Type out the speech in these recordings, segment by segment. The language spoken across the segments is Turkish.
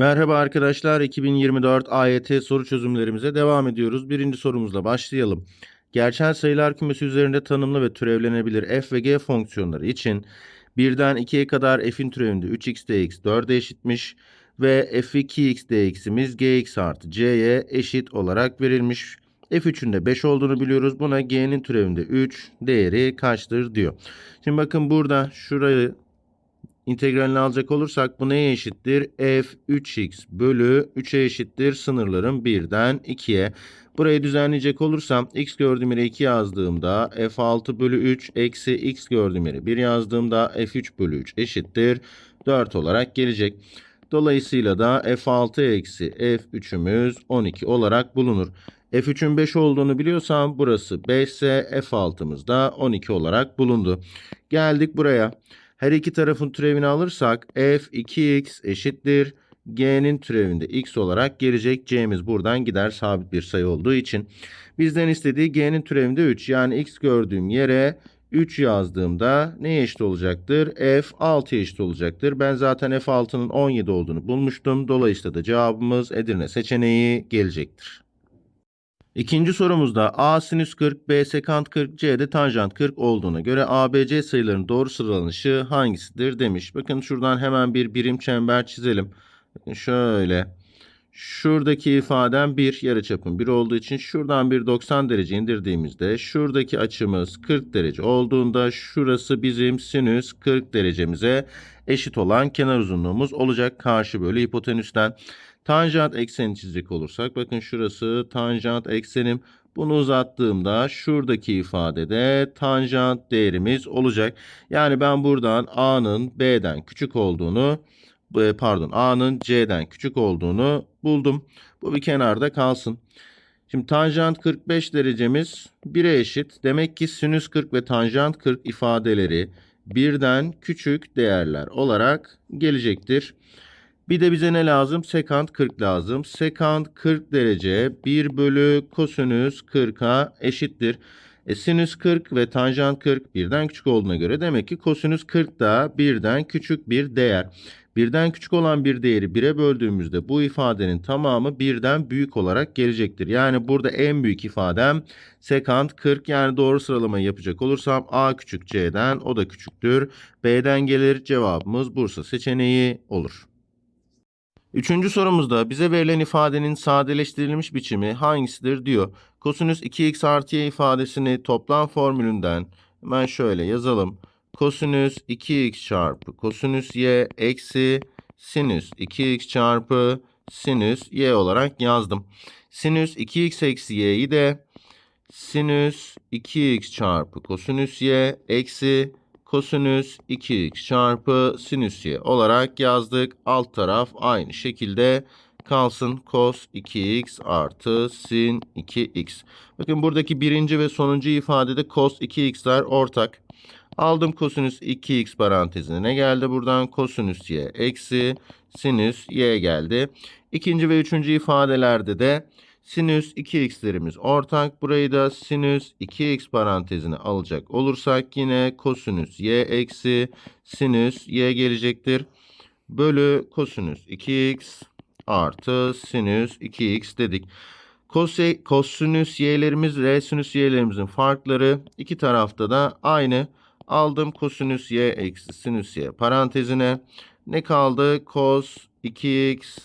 Merhaba arkadaşlar, 2024 AYT soru çözümlerimize devam ediyoruz. Birinci sorumuzla başlayalım. Gerçel sayılar kümesi üzerinde tanımlı ve türevlenebilir f ve g fonksiyonları için 1'den 2'ye kadar f'in türevinde 3x dx 4'e eşitmiş ve f2x dx'imiz gx artı c'ye eşit olarak verilmiş. f3'ün de 5 olduğunu biliyoruz. Buna g'nin türevinde 3 değeri kaçtır diyor. Şimdi bakın burada şurayı integralini alacak olursak bu neye eşittir? f 3x bölü 3'e eşittir sınırlarım 1'den 2'ye. Burayı düzenleyecek olursam x gördüğüm yere 2 yazdığımda f6 bölü 3 eksi x gördüğüm yere 1 yazdığımda f3 bölü 3 eşittir 4 olarak gelecek. Dolayısıyla da f6 eksi f3'ümüz 12 olarak bulunur. f3'ün 5 olduğunu biliyorsam burası 5 ise f6'mız da 12 olarak bulundu. Geldik buraya. Her iki tarafın türevini alırsak f 2x eşittir. G'nin türevinde x olarak gelecek. C'miz buradan gider sabit bir sayı olduğu için. Bizden istediği G'nin türevinde 3 yani x gördüğüm yere 3 yazdığımda neye eşit olacaktır? F 6'ya eşit olacaktır. Ben zaten F6'nın 17 olduğunu bulmuştum. Dolayısıyla da cevabımız Edirne seçeneği gelecektir. İkinci sorumuzda A sinüs 40, B sekant 40, C de tanjant 40 olduğuna göre ABC sayılarının doğru sıralanışı hangisidir demiş. Bakın şuradan hemen bir birim çember çizelim. Bakın şöyle. Şuradaki ifadem 1 yarıçapım 1 olduğu için şuradan bir 90 derece indirdiğimizde şuradaki açımız 40 derece olduğunda şurası bizim sinüs 40 derecemize eşit olan kenar uzunluğumuz olacak karşı bölü hipotenüsten. Tanjant ekseni çizecek olursak bakın şurası tanjant eksenim. Bunu uzattığımda şuradaki ifadede tanjant değerimiz olacak. Yani ben buradan A'nın B'den küçük olduğunu pardon A'nın C'den küçük olduğunu buldum. Bu bir kenarda kalsın. Şimdi tanjant 45 derecemiz 1'e eşit. Demek ki sinüs 40 ve tanjant 40 ifadeleri birden küçük değerler olarak gelecektir. Bir de bize ne lazım? Sekant 40 lazım. Sekant 40 derece 1 bölü kosinüs 40'a eşittir. E, sinüs 40 ve tanjant 40 birden küçük olduğuna göre demek ki kosinüs 40 da birden küçük bir değer. Birden küçük olan bir değeri 1'e böldüğümüzde bu ifadenin tamamı birden büyük olarak gelecektir. Yani burada en büyük ifadem sekant 40 yani doğru sıralamayı yapacak olursam A küçük C'den o da küçüktür. B'den gelir cevabımız Bursa seçeneği olur. Üçüncü sorumuzda bize verilen ifadenin sadeleştirilmiş biçimi hangisidir diyor. Kosinüs 2x artı y ifadesini toplam formülünden hemen şöyle yazalım. Kosinüs 2x çarpı kosinüs y eksi sinüs 2x çarpı sinüs y olarak yazdım. Sinüs 2x eksi y'yi de sinüs 2x çarpı kosinüs y eksi kosinüs 2x çarpı sinüs y olarak yazdık. Alt taraf aynı şekilde kalsın. Cos 2x artı sin 2x. Bakın buradaki birinci ve sonuncu ifadede cos 2x'ler ortak. Aldım kosinüs 2x parantezine ne geldi buradan? Kosinüs y eksi sinüs y geldi. İkinci ve üçüncü ifadelerde de Sinüs 2x'lerimiz ortak. Burayı da sinüs 2x parantezine alacak olursak yine kosinüs y eksi sinüs y gelecektir. Bölü kosinüs 2x artı sinüs 2x dedik. Kose, kosinüs y'lerimiz ve sinüs y'lerimizin farkları iki tarafta da aynı. Aldım kosinüs y eksi sinüs y parantezine. Ne kaldı? Kos 2x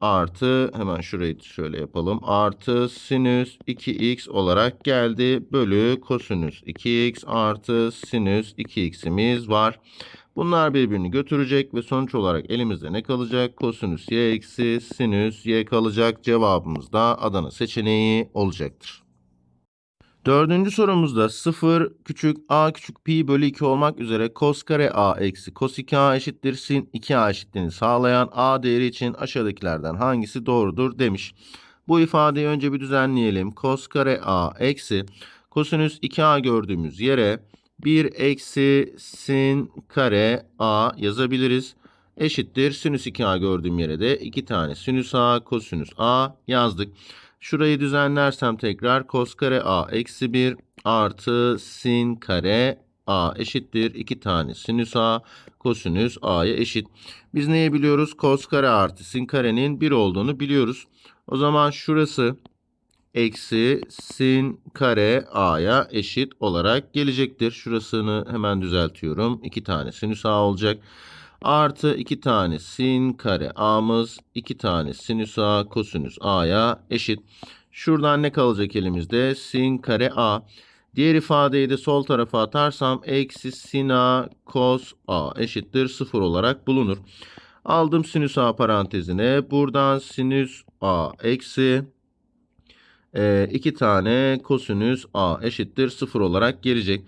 artı hemen şurayı şöyle yapalım. Artı sinüs 2x olarak geldi. Bölü kosinüs 2x artı sinüs 2x'imiz var. Bunlar birbirini götürecek ve sonuç olarak elimizde ne kalacak? Kosinüs y eksi sinüs y kalacak. Cevabımız da Adana seçeneği olacaktır. Dördüncü sorumuzda 0 küçük a küçük pi bölü 2 olmak üzere cos kare a eksi cos 2a eşittir sin 2a eşitliğini sağlayan a değeri için aşağıdakilerden hangisi doğrudur demiş. Bu ifadeyi önce bir düzenleyelim. Cos kare a eksi kosinüs 2a gördüğümüz yere 1 eksi sin kare a yazabiliriz. Eşittir sinüs 2a gördüğüm yere de 2 tane sinüs a kosinüs a yazdık. Şurayı düzenlersem tekrar cos kare a eksi 1 artı sin kare a eşittir 2 tane sinüs a kosinüs a'ya eşit. Biz neyi biliyoruz? Kos kare artı sin karenin 1 olduğunu biliyoruz. O zaman şurası eksi sin kare a'ya eşit olarak gelecektir. Şurasını hemen düzeltiyorum. 2 tane sinüs a olacak. Artı 2 tane sin kare a'mız 2 tane sinüs a kosinüs a'ya eşit. Şuradan ne kalacak elimizde? Sin kare a. Diğer ifadeyi de sol tarafa atarsam eksi sin a cos a eşittir 0 olarak bulunur. Aldım sinüs a parantezine. Buradan sinüs a eksi 2 tane kosinüs a eşittir 0 olarak gelecek.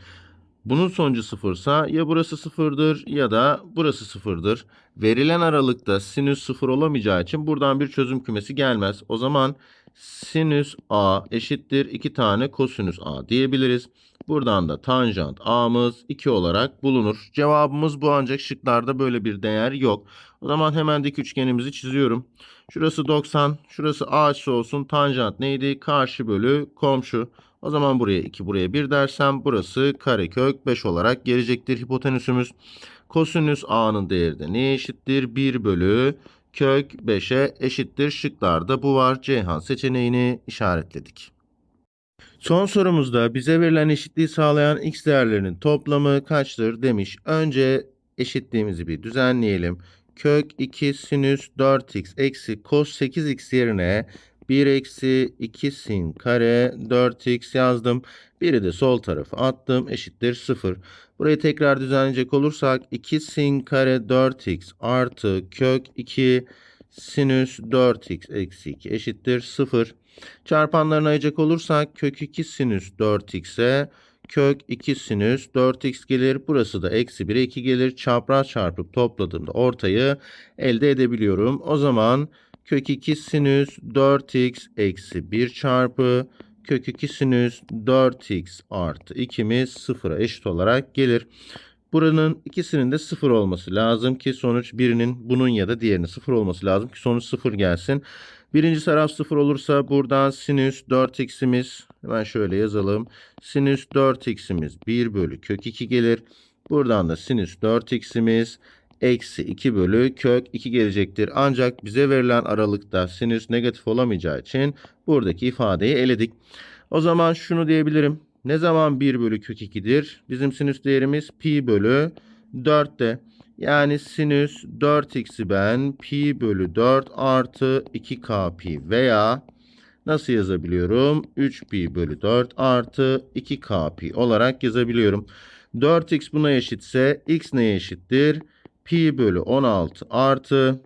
Bunun sonucu sıfırsa ya burası sıfırdır ya da burası sıfırdır. Verilen aralıkta sinüs sıfır olamayacağı için buradan bir çözüm kümesi gelmez. O zaman sinüs a eşittir 2 tane kosinüs a diyebiliriz. Buradan da tanjant a'mız 2 olarak bulunur. Cevabımız bu ancak şıklarda böyle bir değer yok. O zaman hemen dik üçgenimizi çiziyorum. Şurası 90, şurası a açısı olsun. Tanjant neydi? Karşı bölü komşu. O zaman buraya 2 buraya 1 dersem burası karekök 5 olarak gelecektir hipotenüsümüz. Kosinüs a'nın değeri de neye eşittir? 1 bölü kök 5'e eşittir. Şıklarda bu var. Ceyhan seçeneğini işaretledik. Son sorumuzda bize verilen eşitliği sağlayan x değerlerinin toplamı kaçtır demiş. Önce eşitliğimizi bir düzenleyelim. Kök 2 sinüs 4x eksi cos 8x yerine 1 eksi 2 sin kare 4x yazdım. Biri de sol tarafa attım eşittir 0. Burayı tekrar düzenleyecek olursak 2 sin kare 4x artı kök 2 sinüs 4x eksi 2 eşittir 0. Çarpanlarını ayıracak olursak kök 2 sinüs 4x'e kök 2 sinüs 4x gelir. Burası da eksi 1'e 2 gelir. Çapraz çarpıp topladığımda ortayı elde edebiliyorum. O zaman kök 2 sinüs 4x eksi 1 çarpı kök 2 sinüs 4x artı 2'miz sıfıra eşit olarak gelir. Buranın ikisinin de sıfır olması lazım ki sonuç birinin bunun ya da diğerinin sıfır olması lazım ki sonuç sıfır gelsin. Birinci taraf sıfır olursa buradan sinüs 4x'imiz hemen şöyle yazalım. Sinüs 4x'imiz 1 bölü kök 2 gelir. Buradan da sinüs 4x'imiz eksi 2 bölü kök 2 gelecektir. Ancak bize verilen aralıkta sinüs negatif olamayacağı için buradaki ifadeyi eledik. O zaman şunu diyebilirim. Ne zaman 1 bölü kök 2'dir? Bizim sinüs değerimiz pi bölü 4'te. Yani sinüs 4x'i ben pi bölü 4 artı 2k pi veya nasıl yazabiliyorum? 3 pi bölü 4 artı 2k pi olarak yazabiliyorum. 4x buna eşitse x neye eşittir? Pi bölü 16 artı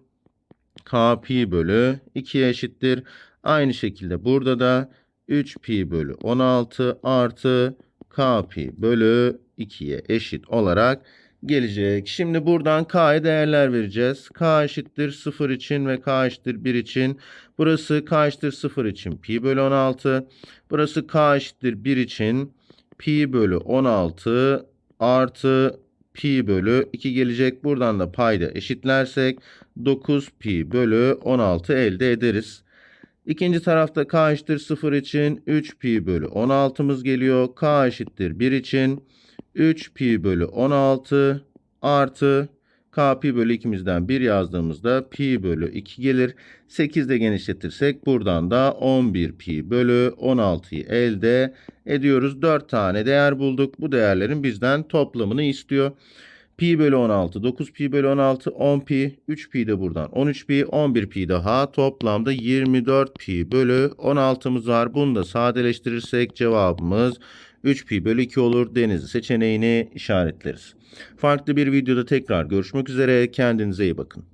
k pi bölü 2'ye eşittir. Aynı şekilde burada da 3 pi bölü 16 artı k pi bölü 2'ye eşit olarak gelecek. Şimdi buradan k'ya değerler vereceğiz. k eşittir 0 için ve k eşittir 1 için. Burası k eşittir 0 için pi bölü 16. Burası k eşittir 1 için pi bölü 16 artı pi bölü 2 gelecek. Buradan da payda eşitlersek 9 pi bölü 16 elde ederiz. İkinci tarafta k eşittir 0 için 3 pi bölü 16'mız geliyor. k eşittir 1 için 3 pi bölü 16 artı k pi bölü 2'mizden 1 yazdığımızda pi bölü 2 gelir. 8 de genişletirsek buradan da 11 pi bölü 16'yı elde ediyoruz. 4 tane değer bulduk. Bu değerlerin bizden toplamını istiyor. Pi bölü 16, 9 pi bölü 16, 10 pi, 3 pi de buradan 13 pi, 11 pi daha toplamda 24 pi bölü 16'mız var. Bunu da sadeleştirirsek cevabımız 3 pi bölü 2 olur. Denizli seçeneğini işaretleriz. Farklı bir videoda tekrar görüşmek üzere. Kendinize iyi bakın.